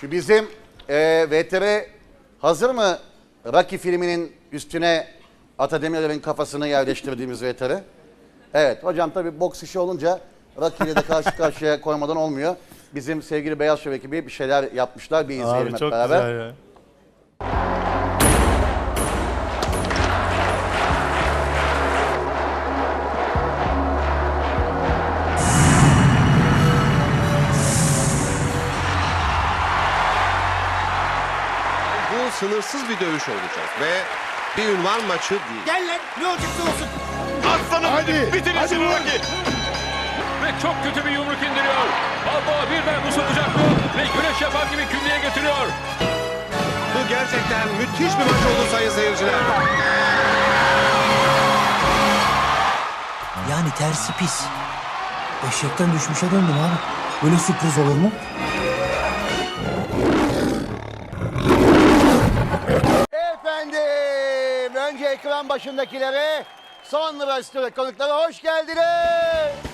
Şu bizim e, VTR hazır mı? Rocky filminin üstüne Atademir'in kafasını yerleştirdiğimiz VTR. Evet hocam tabii boks işi olunca Rocky ile de karşı karşıya koymadan olmuyor. Bizim sevgili Beyaz Şov ekibi bir şeyler yapmışlar. Bir izleyelim Abi hep çok beraber. güzel ya. Bu sınırsız bir dövüş olacak ve bir ünvan maçı değil. Gel lan ne olacaksa olsun. Aslanım hadi, bitirin şunu Rocky. Ve çok kötü bir yumruk indiriyor. Balboa birden bu sokacaktı ve güreş yapar gibi külleye getiriyor. Bu gerçekten müthiş bir maç oldu sayın seyirciler. Yani tersi pis. Eşekten düşmüşe döndüm abi. Böyle sürpriz olur mu? Ekran başındakilere sonra stüdyo konuklara hoş geldiniz.